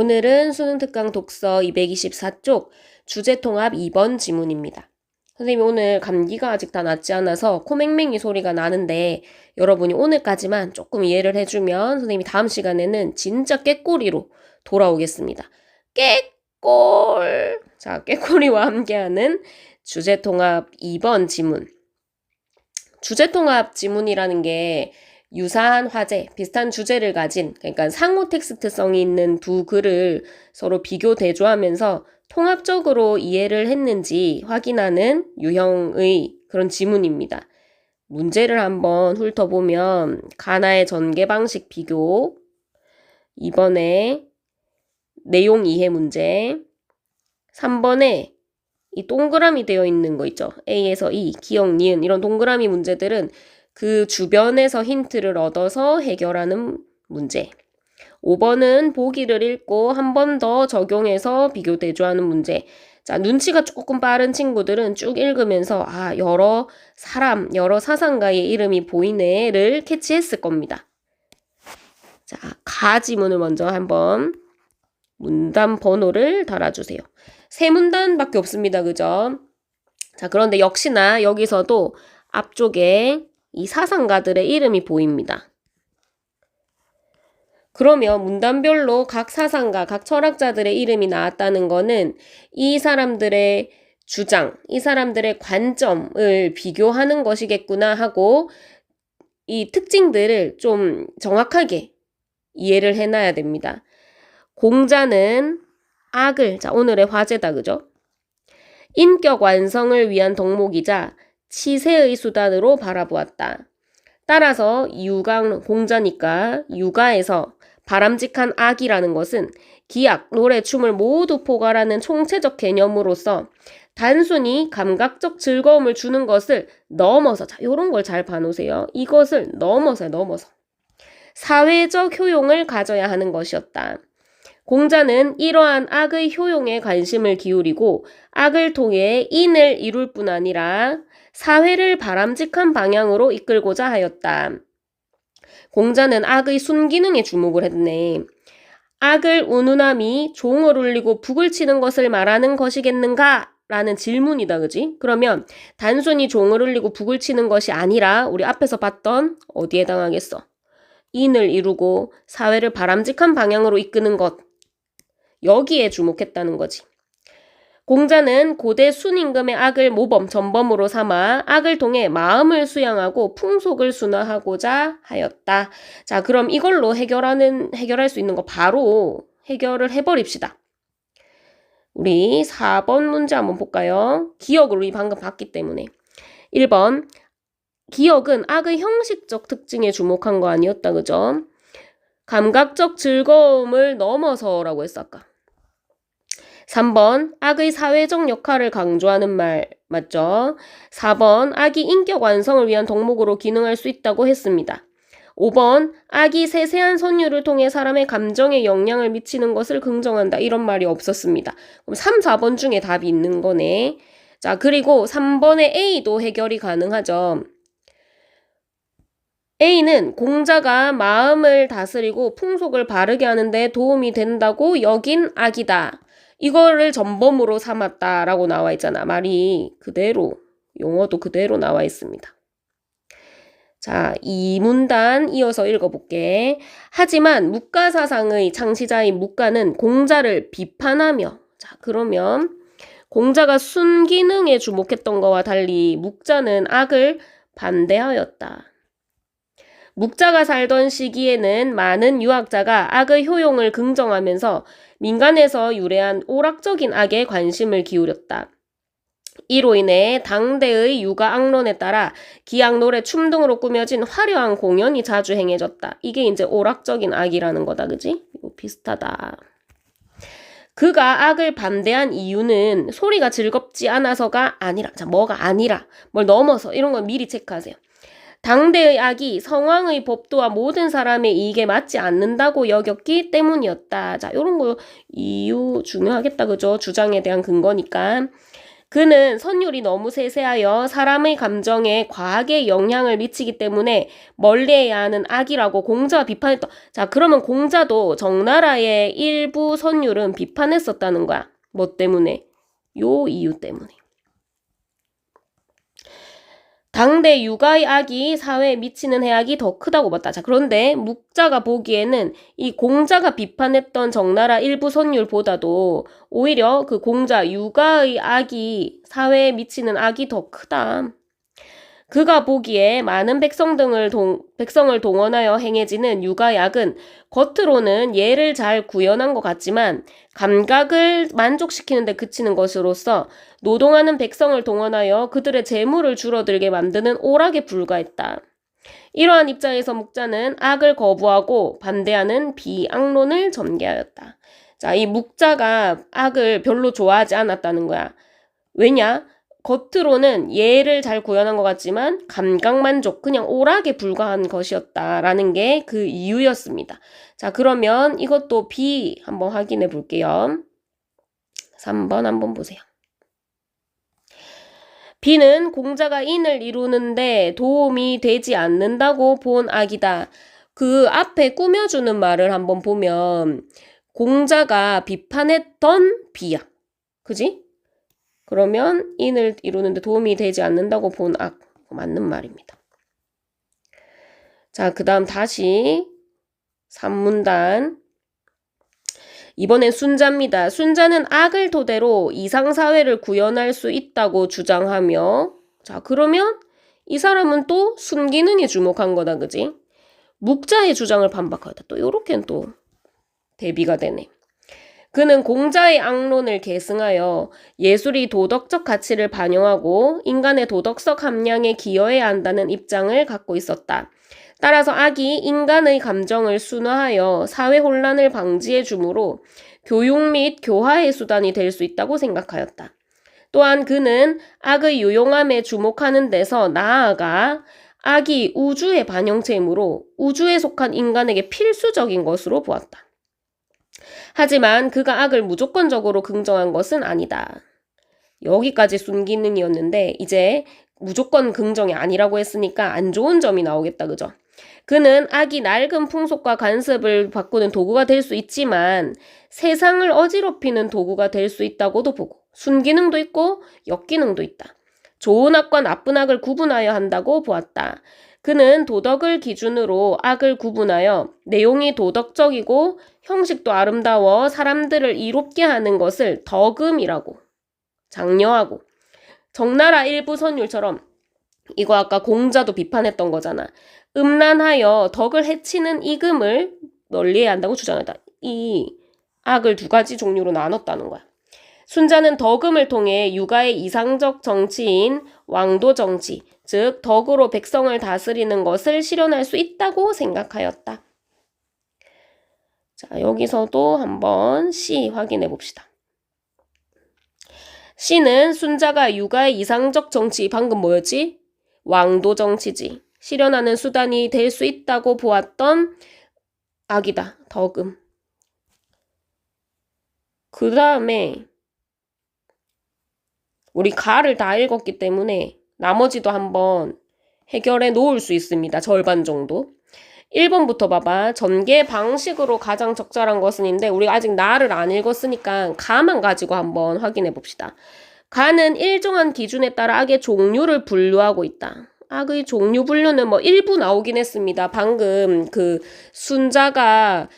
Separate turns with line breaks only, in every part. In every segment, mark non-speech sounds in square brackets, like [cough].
오늘은 수능 특강 독서 224쪽 주제 통합 2번 지문입니다. 선생님 오늘 감기가 아직 다 낫지 않아서 코맹맹이 소리가 나는데 여러분이 오늘까지만 조금 이해를 해주면 선생님이 다음 시간에는 진짜 깨꼬리로 돌아오겠습니다. 깨꼴! 자, 깨꼬리와 함께하는 주제 통합 2번 지문. 주제 통합 지문이라는 게 유사한 화제, 비슷한 주제를 가진, 그러니까 상호 텍스트성이 있는 두 글을 서로 비교 대조하면서 통합적으로 이해를 했는지 확인하는 유형의 그런 지문입니다. 문제를 한번 훑어보면, 가나의 전개 방식 비교, 이번에 내용 이해 문제, 3번에 이 동그라미 되어 있는 거 있죠. A에서 E, 기억, 니은 이런 동그라미 문제들은 그 주변에서 힌트를 얻어서 해결하는 문제. 5번은 보기를 읽고 한 번 더 적용해서 비교 대조하는 문제. 자, 눈치가 조금 빠른 친구들은 쭉 읽으면서 아, 여러 사람, 여러 사상가의 이름이 보이네를 캐치했을 겁니다. 자, 가 지문을 먼저 한번 문단 번호를 달아주세요. 세 문단밖에 없습니다. 그죠? 자, 그런데 역시나 여기서도 앞쪽에 이 사상가들의 이름이 보입니다. 그러면 문단별로 각 사상가, 각 철학자들의 이름이 나왔다는 거는 이 사람들의 주장, 이 사람들의 관점을 비교하는 것이겠구나 하고 이 특징들을 좀 정확하게 이해를 해놔야 됩니다. 공자는 악을, 자, 오늘의 화제다, 그죠? 인격 완성을 위한 덕목이자 치세의 수단으로 바라보았다. 따라서 유강 공자니까 육아에서 바람직한 악이라는 것은 기악, 노래, 춤을 모두 포괄하는 총체적 개념으로서 단순히 감각적 즐거움을 주는 것을 넘어서 자, 요런 걸 잘 봐놓으세요. 이것을 넘어서 넘어서 사회적 효용을 가져야 하는 것이었다. 공자는 이러한 악의 효용에 관심을 기울이고 악을 통해 인을 이룰 뿐 아니라 사회를 바람직한 방향으로 이끌고자 하였다. 공자는 악의 순기능에 주목을 했네. 악을 운운함이 종을 울리고 북을 치는 것을 말하는 것이겠는가? 라는 질문이다, 그지? 그러면 단순히 종을 울리고 북을 치는 것이 아니라 우리 앞에서 봤던 어디에 당하겠어? 인을 이루고 사회를 바람직한 방향으로 이끄는 것. 여기에 주목했다는 거지. 공자는 고대 순임금의 악을 모범, 전범으로 삼아 악을 통해 마음을 수양하고 풍속을 순화하고자 하였다. 자, 그럼 이걸로 해결하는, 해결할 수 있는 거 바로 해결을 해 버립시다. 우리 4번 문제 한번 볼까요? 기억을 우리 방금 봤기 때문에. 1번. 기억은 악의 형식적 특징에 주목한 거 아니었다, 그죠? 감각적 즐거움을 넘어서라고 했어, 아까. 3번 악의 사회적 역할을 강조하는 말 맞죠? 4번 악이 인격 완성을 위한 덕목으로 기능할 수 있다고 했습니다. 5번 악이 세세한 선율을 통해 사람의 감정에 영향을 미치는 것을 긍정한다. 이런 말이 없었습니다. 그럼 3, 4번 중에 답이 있는 거네. 자, 그리고 3번의 A도 해결이 가능하죠. A는 공자가 마음을 다스리고 풍속을 바르게 하는데 도움이 된다고 여긴 악이다. 이거를 전범으로 삼았다라고 나와 있잖아. 말이 그대로, 용어도 그대로 나와 있습니다. 자, 이 문단 이어서 읽어볼게. 하지만 묵가 사상의 창시자인 묵가는 공자를 비판하며, 자, 그러면 공자가 순기능에 주목했던 것과 달리 묵자는 악을 반대하였다. 묵자가 살던 시기에는 많은 유학자가 악의 효용을 긍정하면서 민간에서 유래한 오락적인 악에 관심을 기울였다. 이로 인해 당대의 육아 악론에 따라 기악 노래 춤 등으로 꾸며진 화려한 공연이 자주 행해졌다. 이게 이제 오락적인 악이라는 거다, 그지? 이거 비슷하다. 그가 악을 반대한 이유는 소리가 즐겁지 않아서가 아니라, 자, 뭐가 아니라, 뭘 넘어서, 이런 건 미리 체크하세요. 당대의 악이 성왕의 법도와 모든 사람의 이익에 맞지 않는다고 여겼기 때문이었다. 자, 요런 거 이유 중요하겠다. 그죠? 주장에 대한 근거니까. 그는 선율이 너무 세세하여 사람의 감정에 과하게 영향을 미치기 때문에 멀리해야 하는 악이라고 공자와 비판했던. 자, 그러면 공자도 정나라의 일부 선율은 비판했었다는 거야. 뭐 때문에? 요 이유 때문에. 당대 육아의 악이 사회에 미치는 해악이 더 크다고 봤다. 자, 그런데 묵자가 보기에는 이 공자가 비판했던 정나라 일부 선율보다도 오히려 그 공자 육아의 악이 사회에 미치는 악이 더 크다. 그가 보기에 많은 백성 등을 동, 백성을 동원하여 행해지는 육아약은 겉으로는 예를 잘 구현한 것 같지만 감각을 만족시키는 데 그치는 것으로서 노동하는 백성을 동원하여 그들의 재물을 줄어들게 만드는 오락에 불과했다. 이러한 입장에서 묵자는 악을 거부하고 반대하는 비악론을 전개하였다. 자, 이 묵자가 악을 별로 좋아하지 않았다는 거야. 왜냐? 겉으로는 예를 잘 구현한 것 같지만 감각 만족, 그냥 오락에 불과한 것이었다라는 게 그 이유였습니다. 자, 그러면 이것도 B 한번 확인해 볼게요. 3번 한번 보세요. B는 공자가 인을 이루는데 도움이 되지 않는다고 본 악이다. 그 앞에 꾸며주는 말을 한번 보면 공자가 비판했던 B야. 그지? 그러면 인을 이루는데 도움이 되지 않는다고 본 악. 맞는 말입니다. 자, 그 다음 다시 3문단. 이번엔 순자입니다. 순자는 악을 토대로 이상사회를 구현할 수 있다고 주장하며, 자, 그러면 이 사람은 또 순기능에 주목한 거다, 그지? 묵자의 주장을 반박하다. 또 요렇게는 또 대비가 되네. 그는 공자의 악론을 계승하여 예술이 도덕적 가치를 반영하고 인간의 도덕적 함량에 기여해야 한다는 입장을 갖고 있었다. 따라서 악이 인간의 감정을 순화하여 사회 혼란을 방지해 주므로 교육 및 교화의 수단이 될 수 있다고 생각하였다. 또한 그는 악의 유용함에 주목하는 데서 나아가 악이 우주의 반영체이므로 우주에 속한 인간에게 필수적인 것으로 보았다. 하지만 그가 악을 무조건적으로 긍정한 것은 아니다. 여기까지 순기능이었는데 이제 무조건 긍정이 아니라고 했으니까 안 좋은 점이 나오겠다. 그죠? 그는 악이 낡은 풍속과 간섭을 바꾸는 도구가 될 수 있지만 세상을 어지럽히는 도구가 될 수 있다고도 보고 순기능도 있고 역기능도 있다. 좋은 악과 나쁜 악을 구분하여 한다고 보았다. 그는 도덕을 기준으로 악을 구분하여 내용이 도덕적이고 형식도 아름다워 사람들을 이롭게 하는 것을 덕음이라고 장려하고 정나라 일부 선율처럼 이거 아까 공자도 비판했던 거잖아. 음란하여 덕을 해치는 이금을 널리해야 한다고 주장했다. 이 악을 두 가지 종류로 나눴다는 거야. 순자는 덕음을 통해 육아의 이상적 정치인 왕도 정치, 즉 덕으로 백성을 다스리는 것을 실현할 수 있다고 생각하였다. 자, 여기서도 한번 C 확인해 봅시다. C는 순자가 육아의 이상적 정치, 방금 뭐였지? 왕도 정치지. 실현하는 수단이 될 수 있다고 보았던 악이다. 덕음. 그 다음에 우리 가를 다 읽었기 때문에 나머지도 한번 해결해 놓을 수 있습니다. 절반 정도. 1번부터 봐봐. 전개 방식으로 가장 적절한 것은인데 우리가 아직 나를 안 읽었으니까 가만 가지고 한번 확인해 봅시다. 가는 일정한 기준에 따라 악의 종류를 분류하고 있다. 악의 종류 분류는 뭐 일부 나오긴 했습니다. 방금 그 순자가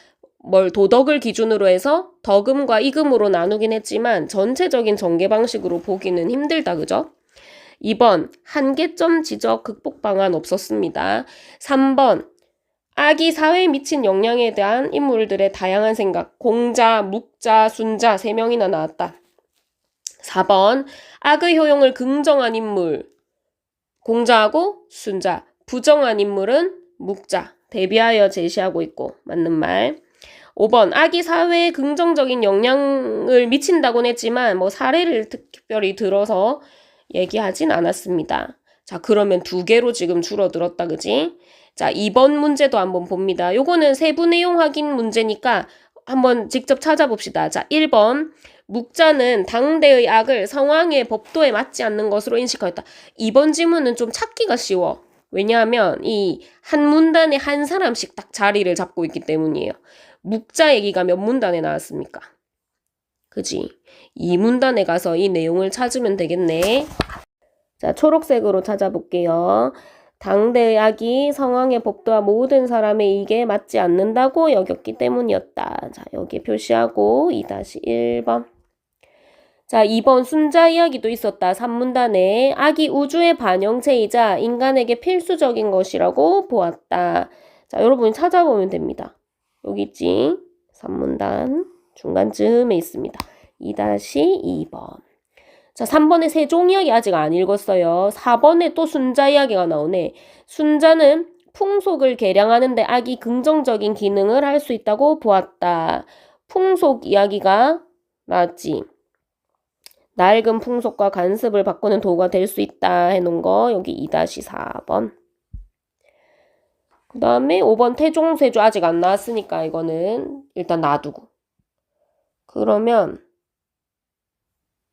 뭘 도덕을 기준으로 해서 덕음과 이금으로 나누긴 했지만 전체적인 전개 방식으로 보기는 힘들다. 그죠? 2번 한계점 지적 극복 방안 없었습니다. 3번 악이 사회에 미친 영향에 대한 인물들의 다양한 생각 공자, 묵자, 순자 3명이나 나왔다. 4번 악의 효용을 긍정한 인물 공자하고 순자 부정한 인물은 묵자 대비하여 제시하고 있고 맞는 말 5번 악이 사회에 긍정적인 영향을 미친다고는 했지만 뭐 사례를 특별히 들어서 얘기하진 않았습니다. 자, 그러면 두 개로 지금 줄어들었다, 그지? 자, 2번 문제도 한번 봅니다. 요거는 세부 내용 확인 문제니까 한번 직접 찾아봅시다. 자, 1번. 묵자는 당대의 악을 상황의 법도에 맞지 않는 것으로 인식하였다. 이번 지문은 좀 찾기가 쉬워. 왜냐하면 이 한 문단에 한 사람씩 딱 자리를 잡고 있기 때문이에요. 묵자 얘기가 몇 문단에 나왔습니까? 그지? 이 문단에 가서 이 내용을 찾으면 되겠네. 자, 초록색으로 찾아볼게요. 당대의 악이 성왕의 법도와 모든 사람의 이익에 맞지 않는다고 여겼기 때문이었다. 자, 여기 표시하고 2-1번. 자, 2번 순자 이야기도 있었다. 3문단에 악이 우주의 반영체이자 인간에게 필수적인 것이라고 보았다. 자, 여러분이 찾아보면 됩니다. 여기 있지? 3문단 중간쯤에 있습니다. 2-2번. 자, 3번에 세종 이야기 아직 안 읽었어요. 4번에 또 순자 이야기가 나오네. 순자는 풍속을 개량하는데 악이 긍정적인 기능을 할 수 있다고 보았다. 풍속 이야기가 나왔지. 낡은 풍속과 간습을 바꾸는 도구가 될 수 있다 해놓은 거 여기 2-4번. 그 다음에 5번 태종세조 아직 안 나왔으니까 이거는 일단 놔두고. 그러면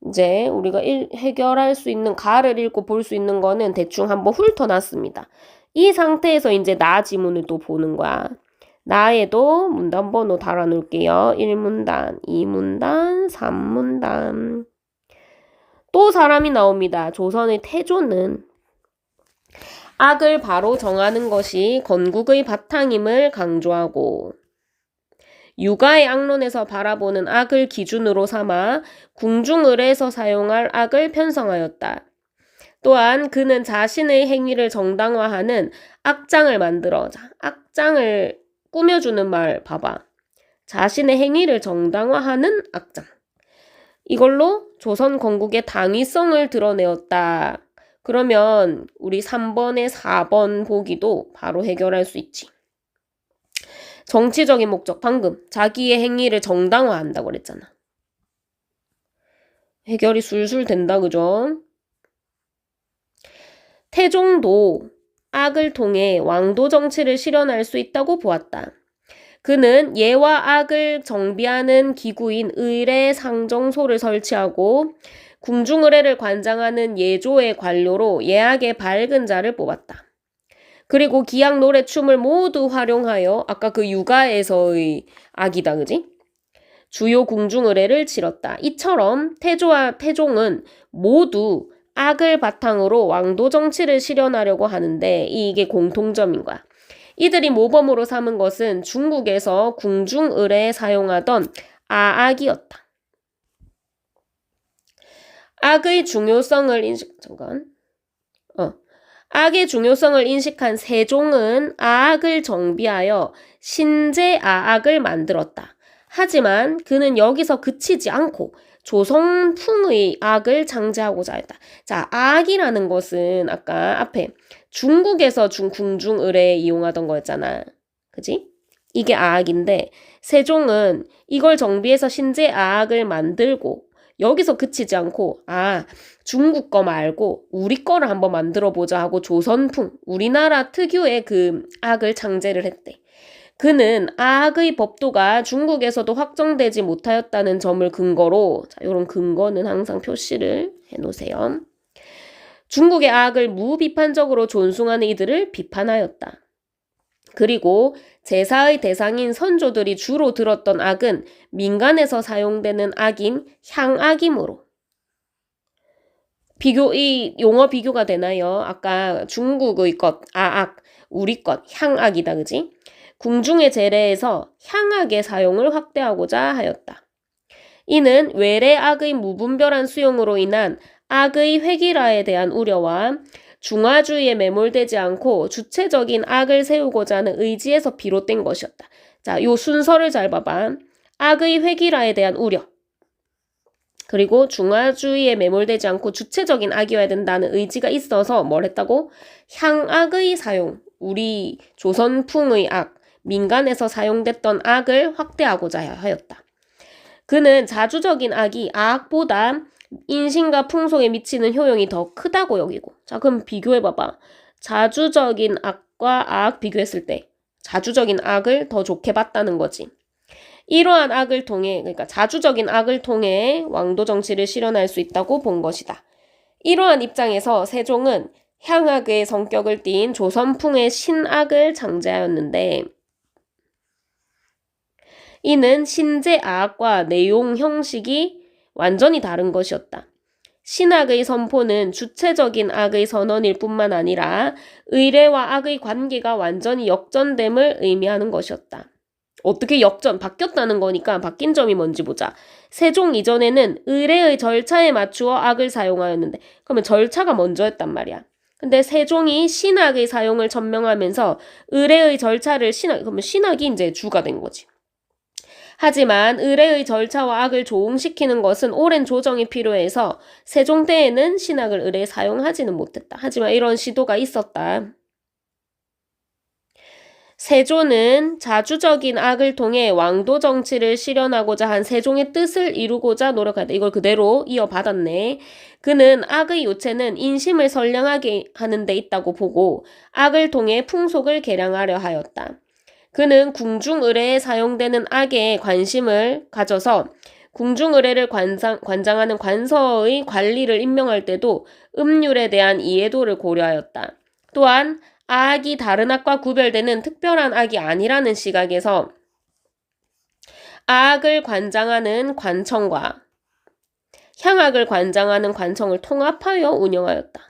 이제 우리가 일, 해결할 수 있는 가를 읽고 볼 수 있는 거는 대충 한번 훑어놨습니다. 이 상태에서 이제 나 지문을 또 보는 거야. 나에도 문단 번호 달아놓을게요. 1문단, 2문단, 3문단. 또 사람이 나옵니다. 조선의 태조는 악을 바로 정하는 것이 건국의 바탕임을 강조하고 육아의 악론에서 바라보는 악을 기준으로 삼아 궁중을에서 사용할 악을 편성하였다. 또한 그는 자신의 행위를 정당화하는 악장을 만들어 자, 악장을 꾸며주는 말 봐봐. 자신의 행위를 정당화하는 악장. 이걸로 조선 건국의 당위성을 드러내었다. 그러면 우리 3번에 4번 보기도 바로 해결할 수 있지. 정치적인 목적, 방금 자기의 행위를 정당화한다고 그랬잖아. 해결이 술술 된다, 그죠? 태종도 악을 통해 왕도 정치를 실현할 수 있다고 보았다. 그는 예와 악을 정비하는 기구인 의례 상정소를 설치하고 궁중의례를 관장하는 예조의 관료로 예악의 밝은 자를 뽑았다. 그리고 기악 노래 춤을 모두 활용하여 아까 그 육아에서의 악이다 그지? 주요 궁중 의례를 치렀다. 이처럼 태조와 태종은 모두 악을 바탕으로 왕도 정치를 실현하려고 하는데 이게 공통점인 거야. 이들이 모범으로 삼은 것은 중국에서 궁중 의례에 사용하던 아악이었다. 악의 중요성을 인식 잠깐 어 악의 중요성을 인식한 세종은 아악을 정비하여 신제 아악을 만들었다. 하지만 그는 여기서 그치지 않고 조선풍의 악을 창제하고자 했다. 자, 악이라는 것은 아까 앞에 중국에서 중 궁중을에 이용하던 거였잖아. 그지? 이게 아악인데 세종은 이걸 정비해서 신제 아악을 만들고 여기서 그치지 않고 아 중국 거 말고 우리 거를 한번 만들어 보자 하고 조선풍 우리나라 특유의 그 악을 창제를 했대. 그는 악의 법도가 중국에서도 확정되지 못하였다는 점을 근거로 자, 이런 근거는 항상 표시를 해 놓으세요. 중국의 악을 무비판적으로 존숭하는 이들을 비판하였다. 그리고 제사의 대상인 선조들이 주로 들었던 악은 민간에서 사용되는 악인 향악이므로 비교 이 용어 비교가 되나요? 아까 중국의 것 아악, 우리 것 향악이다, 그지? 궁중의 제례에서 향악의 사용을 확대하고자 하였다. 이는 외래 악의 무분별한 수용으로 인한 악의 회기라에 대한 우려와 중화주의에 매몰되지 않고 주체적인 악을 세우고자 하는 의지에서 비롯된 것이었다. 자, 요 순서를 잘 봐봐. 악의 회기라에 대한 우려. 그리고 중화주의에 매몰되지 않고 주체적인 악이어야 된다는 의지가 있어서 뭘 했다고? 향악의 사용, 우리 조선풍의 악, 민간에서 사용됐던 악을 확대하고자 하였다. 그는 자주적인 악이 악보다 인신과 풍속에 미치는 효용이 더 크다고 여기고. 자, 그럼 비교해봐봐. 자주적인 악과 악 비교했을 때 자주적인 악을 더 좋게 봤다는 거지. 이러한 악을 통해 그러니까 자주적인 악을 통해 왕도 정치를 실현할 수 있다고 본 것이다. 이러한 입장에서 세종은 향악의 성격을 띤 조선풍의 신악을 창제하였는데 이는 신제악과 내용 형식이 완전히 다른 것이었다. 신악의 선포는 주체적인 악의 선언일 뿐만 아니라 의례와 악의 관계가 완전히 역전됨을 의미하는 것이었다. 어떻게 역전, 바뀌었다는 거니까 바뀐 점이 뭔지 보자. 세종 이전에는 의례의 절차에 맞추어 악을 사용하였는데, 그러면 절차가 먼저였단 말이야. 근데 세종이 신학의 사용을 천명하면서 의례의 절차를 신학, 그러면 신학이 이제 주가 된 거지. 하지만 의례의 절차와 악을 조응시키는 것은 오랜 조정이 필요해서 세종 때에는 신학을 의례에 사용하지는 못했다. 하지만 이런 시도가 있었다. 세조는 자주적인 악을 통해 왕도 정치를 실현하고자 한 세종의 뜻을 이루고자 노력하다. 이걸 그대로 이어받았네. 그는 악의 요체는 인심을 선량하게 하는 데 있다고 보고 악을 통해 풍속을 개량하려 하였다. 그는 궁중의례에 사용되는 악에 관심을 가져서 궁중의례를 관장, 관장하는 관서의 관리를 임명할 때도 음률에 대한 이해도를 고려하였다. 또한 악이 다른 악과 구별되는 특별한 악이 아니라는 시각에서 악을 관장하는 관청과 향악을 관장하는 관청을 통합하여 운영하였다.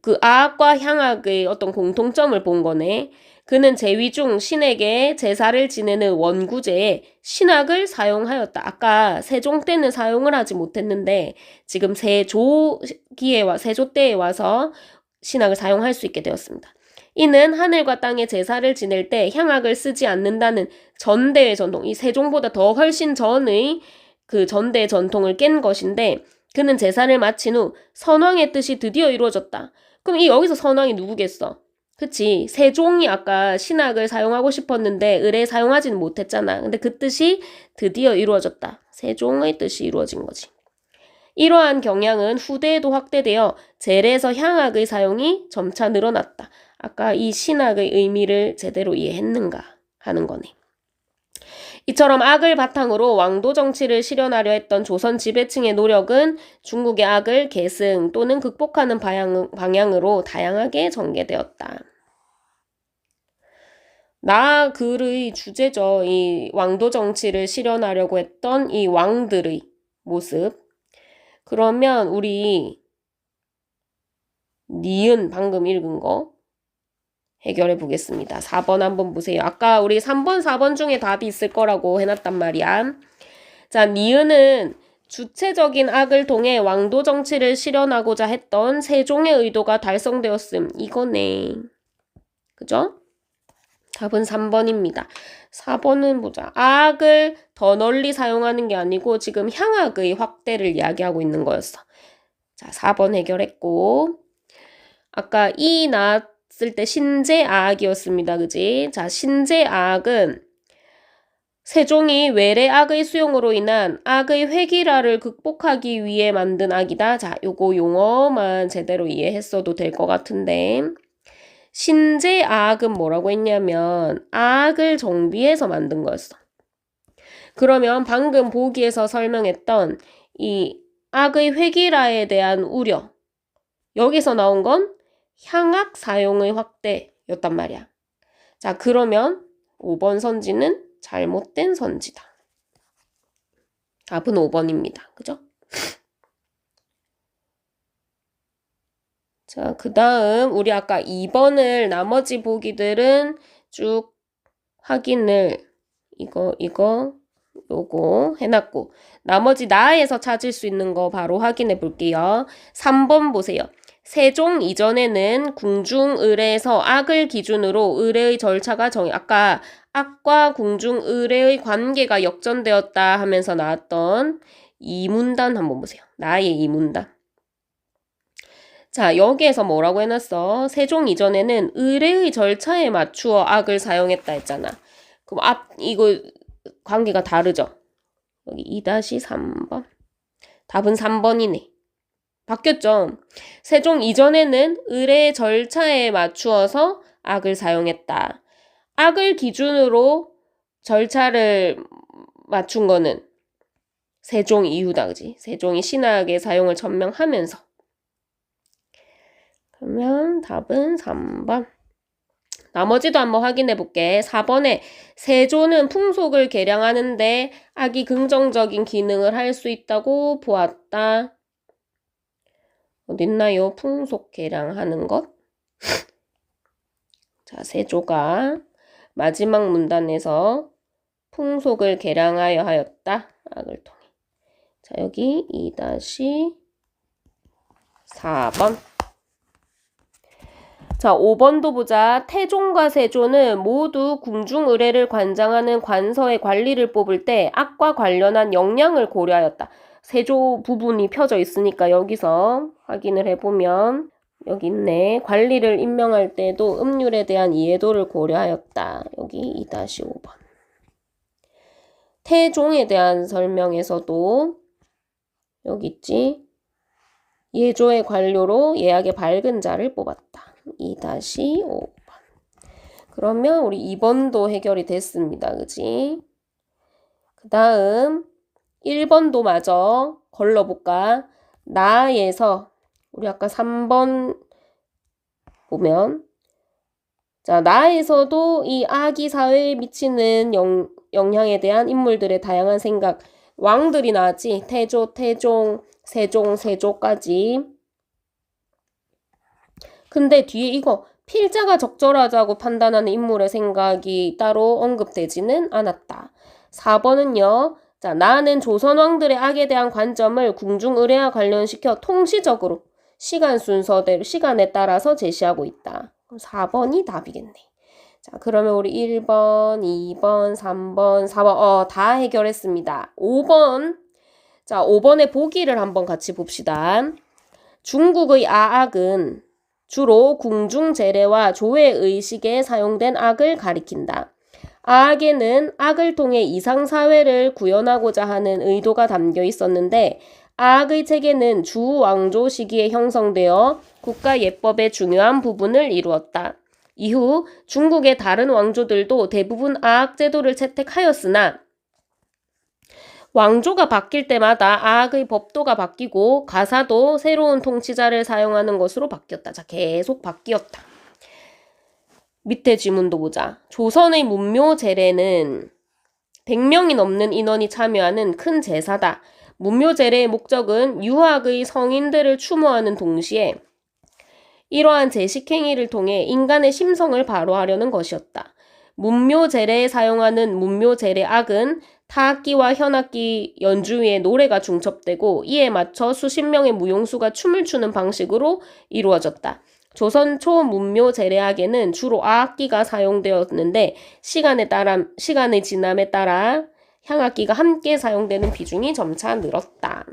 그 악과 향악의 어떤 공통점을 본 거네. 그는 제위 중 신에게 제사를 지내는 원구제에 신학을 사용하였다. 아까 세종 때는 사용을 하지 못했는데 지금 세조기에 와 세조 때에 와서 신학을 사용할 수 있게 되었습니다. 이는 하늘과 땅의 제사를 지낼 때 향악을 쓰지 않는다는 전대의 전통, 이 세종보다 더 훨씬 전의 그 전대 전통을 깬 것인데 그는 제사를 마친 후 선왕의 뜻이 드디어 이루어졌다. 그럼 이 여기서 선왕이 누구겠어? 그치. 세종이 아까 신학을 사용하고 싶었는데 의뢰 사용하지는 못했잖아. 근데 그 뜻이 드디어 이루어졌다. 세종의 뜻이 이루어진 거지. 이러한 경향은 후대에도 확대되어 제례에서 향악의 사용이 점차 늘어났다. 아까 이 신학의 의미를 제대로 이해했는가 하는 거네. 이처럼 악을 바탕으로 왕도 정치를 실현하려 했던 조선 지배층의 노력은 중국의 악을 계승 또는 극복하는 방향, 방향 으로 다양하게 전개되었다. 나 글의 주제죠. 이 왕도 정치를 실현하려고 했던 이 왕들의 모습. 그러면 우리 니은 방금 읽은 거 해결해 보겠습니다. 4번 한번 보세요. 아까 우리 3번, 4번 중에 답이 있을 거라고 해놨단 말이야. 자, 니은은 주체적인 악을 통해 왕도 정치를 실현하고자 했던 세종의 의도가 달성되었음. 이거네. 그죠? 답은 3번입니다. 4번은 보자. 악을 더 널리 사용하는 게 아니고 지금 향악의 확대를 이야기하고 있는 거였어. 자, 4번 해결했고. 아까 이나 왔을 때 신제악이었습니다. 그지? 자, 신제악은 세종이 외래 악의 수용으로 인한 악의 회기라를 극복하기 위해 만든 악이다. 자, 요거 용어만 제대로 이해했어도 될 것 같은데. 신제악은 뭐라고 했냐면 악을 정비해서 만든 거였어. 그러면 방금 보기에서 설명했던 이 악의 회기라에 대한 우려. 여기서 나온 건 향악 사용의 확대였단 말이야. 자, 그러면 5번 선지는 잘못된 선지다. 답은 5번입니다. 그죠? 자, 그 다음, 우리 아까 2번을 나머지 보기들은 쭉 확인을, 이거, 이거, 요거 해놨고, 나머지 나에서 찾을 수 있는 거 바로 확인해 볼게요. 3번 보세요. 세종 이전에는 궁중 의례에서 악을 기준으로 의례의 절차가 정해, 아까 악과 궁중 의례의 관계가 역전되었다 하면서 나왔던 이문단 한번 보세요. 나의 이문단. 자, 여기에서 뭐라고 해놨어? 세종 이전에는 의례의 절차에 맞추어 악을 사용했다 했잖아. 그럼 앞, 이거 관계가 다르죠? 여기 2-3번. 답은 3번이네. 바뀌었죠? 세종 이전에는 의례의 절차에 맞추어서 악을 사용했다. 악을 기준으로 절차를 맞춘 거는 세종 이후다, 그지? 세종이 신학의 사용을 천명하면서. 그러면 답은 3번. 나머지도 한번 확인해 볼게. 4번에 세조는 풍속을 개량하는데 악이 긍정적인 기능을 할 수 있다고 보았다. 어딨나요? 풍속 개량하는 것? [laughs] 자, 세조가 마지막 문단에서 풍속을 개량하여 하였다. 악을 통해. 자, 여기 2-4번. 자, 5번도 보자. 태종과 세조는 모두 궁중 의례를 관장하는 관서의 관리를 뽑을 때 악과 관련한 역량을 고려하였다. 세조 부분이 펴져 있으니까 여기서 확인을 해보면 여기 있네. 관리를 임명할 때도 음률에 대한 이해도를 고려하였다. 여기 2-5번. 태종에 대한 설명에서도 여기 있지. 예조의 관료로 예약의 밝은 자를 뽑았다. 2-5번. 그러면 우리 2번도 해결이 됐습니다. 그지? 그 다음 1번도 마저 걸러볼까? 나에서 우리 아까 3번 보면 자, 나에서도 이 아기 사회에 미치는 영, 영향에 대한 인물들의 다양한 생각 왕들이 나왔지. 태조, 태종, 세종, 세조까지. 근데 뒤에 이거 필자가 적절하다고 판단하는 인물의 생각이 따로 언급되지는 않았다. 4번은요. 자, 나는 조선 왕들의 악에 대한 관점을 궁중 의례와 관련시켜 통시적으로 시간 순서대로 시간에 따라서 제시하고 있다. 4번이 답이겠네. 자, 그러면 우리 1번, 2번, 3번, 4번, 어, 다 해결했습니다. 5번. 자, 5번의 보기를 한번 같이 봅시다. 중국의 아악은 주로 궁중 재래와 조회 의식에 사용된 악을 가리킨다. 아악에는 악을 통해 이상 사회를 구현하고자 하는 의도가 담겨 있었는데 아악의 체계는 주 왕조 시기에 형성되어 국가 예법의 중요한 부분을 이루었다. 이후 중국의 다른 왕조들도 대부분 아악 제도를 채택하였으나 왕조가 바뀔 때마다 아악의 법도가 바뀌고 가사도 새로운 통치자를 사용하는 것으로 바뀌었다. 자, 계속 바뀌었다. 밑에 지문도 보자. 조선의 문묘 제례는 100명이 넘는 인원이 참여하는 큰 제사다. 문묘 제례의 목적은 유학의 성인들을 추모하는 동시에 이러한 제식 행위를 통해 인간의 심성을 바로하려는 것이었다. 문묘 제례에 사용하는 문묘 제례 악은 타악기와 현악기 연주위에 노래가 중첩되고 이에 맞춰 수십 명의 무용수가 춤을 추는 방식으로 이루어졌다. 조선 초 문묘 제례악에는 주로 아악기가 사용되었는데 시간에 따라 시간의 지남에 따라 향악기가 함께 사용되는 비중이 점차 늘었다.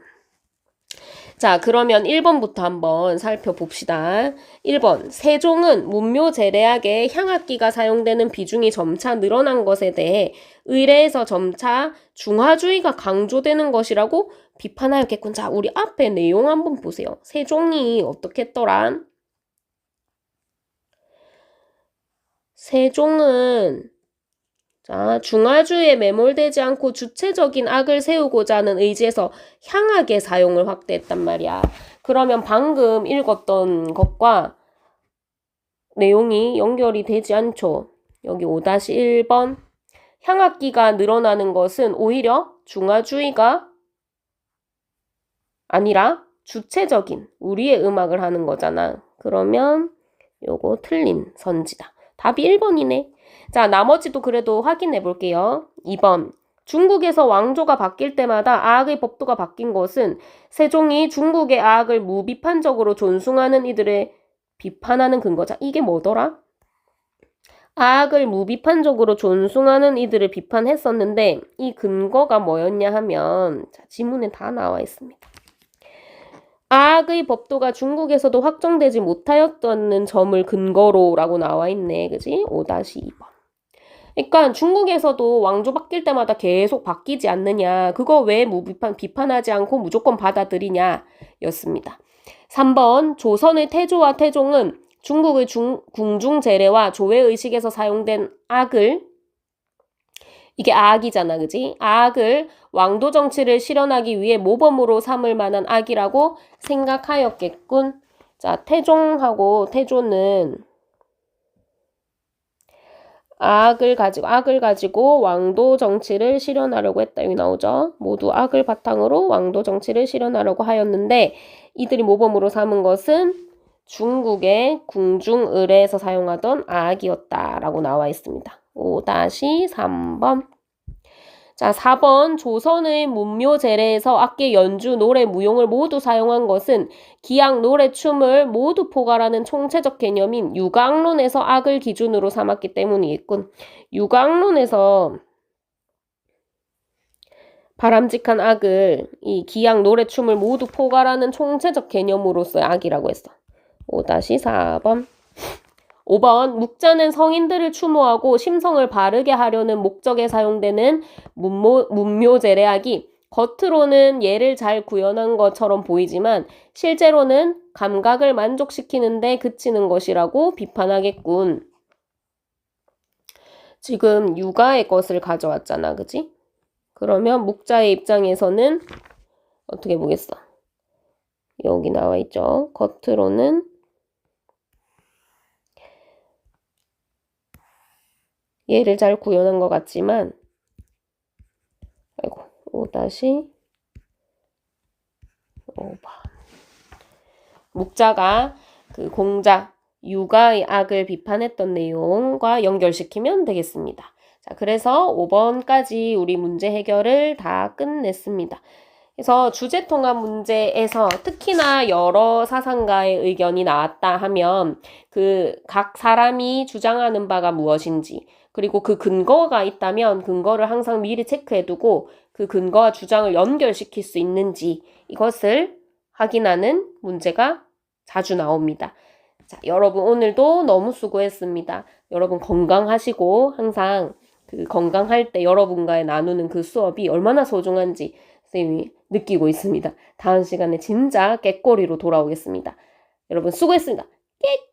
자, 그러면 1번부터 한번 살펴봅시다. 1번. 세종은 문묘 제례악에 향악기가 사용되는 비중이 점차 늘어난 것에 대해 의례에서 점차 중화주의가 강조되는 것이라고 비판하였겠군. 자, 우리 앞에 내용 한번 보세요. 세종이 어떻게 했더라? 세종은 자, 중화주의에 매몰되지 않고 주체적인 악을 세우고자 하는 의지에서 향하게 사용을 확대했단 말이야. 그러면 방금 읽었던 것과 내용이 연결이 되지 않죠. 여기 5-1번. 향악기가 늘어나는 것은 오히려 중화주의가 아니라 주체적인 우리의 음악을 하는 거잖아. 그러면 요거 틀린 선지다. 답이 1번이네. 자, 나머지도 그래도 확인해 볼게요. 2번. 중국에서 왕조가 바뀔 때마다 아악의 법도가 바뀐 것은 세종이 중국의 아악을 무비판적으로 존숭하는 이들의 비판하는 근거자. 이게 뭐더라? 아악을 무비판적으로 존숭하는 이들을 비판했었는데 이 근거가 뭐였냐 하면 자, 지문에 다 나와 있습니다. 아악의 법도가 중국에서도 확정되지 못하였던 점을 근거로라고 나와 있네. 그지? 5-2번. 그러니까 중국에서도 왕조 바뀔 때마다 계속 바뀌지 않느냐. 그거 왜 무비판, 비판하지 않고 무조건 받아들이냐. 였습니다. 3번. 조선의 태조와 태종은 중국의 중, 궁중 재래와 조회 의식에서 사용된 악을 이게 악이잖아, 그지? 악을 왕도 정치를 실현하기 위해 모범으로 삼을 만한 악이라고 생각하였겠군. 자, 태종하고 태조는 악을 가지고 악을 가지고 왕도 정치를 실현하려고 했다 여기 나오죠. 모두 악을 바탕으로 왕도 정치를 실현하려고 하였는데 이들이 모범으로 삼은 것은 중국의 궁중을에서 사용하던 악이었다라고 나와 있습니다. 5-3번. 자, 4번 조선의 문묘 제례에서 악기 연주, 노래, 무용을 모두 사용한 것은 기악, 노래, 춤을 모두 포괄하는 총체적 개념인 유각론에서 악을 기준으로 삼았기 때문이겠군. 유각론에서 바람직한 악을 이 기악, 노래, 춤을 모두 포괄하는 총체적 개념으로서의 악이라고 했어. 5-4번. 5번 묵자는 성인들을 추모하고 심성을 바르게 하려는 목적에 사용되는 문모, 문묘제례악이 겉으로는 예를 잘 구현한 것처럼 보이지만 실제로는 감각을 만족시키는데 그치는 것이라고 비판하겠군. 지금 육아의 것을 가져왔잖아, 그지? 그러면 묵자의 입장에서는 어떻게 보겠어? 여기 나와 있죠. 겉으로는 얘를 잘 구현한 것 같지만 아이고 5 다시 5번 묵자가 그 공자 육아의 악을 비판했던 내용과 연결시키면 되겠습니다. 자, 그래서 5번까지 우리 문제 해결을 다 끝냈습니다. 그래서 주제 통합 문제에서 특히나 여러 사상가의 의견이 나왔다 하면 그 각 사람이 주장하는 바가 무엇인지 그리고 그 근거가 있다면 근거를 항상 미리 체크해두고 그 근거와 주장을 연결시킬 수 있는지 이것을 확인하는 문제가 자주 나옵니다. 자, 여러분 오늘도 너무 수고했습니다. 여러분 건강하시고 항상 그 건강할 때 여러분과의 나누는 그 수업이 얼마나 소중한지 선생님이 느끼고 있습니다. 다음 시간에 진짜 깨꼬리로 돌아오겠습니다. 여러분 수고했습니다. 깨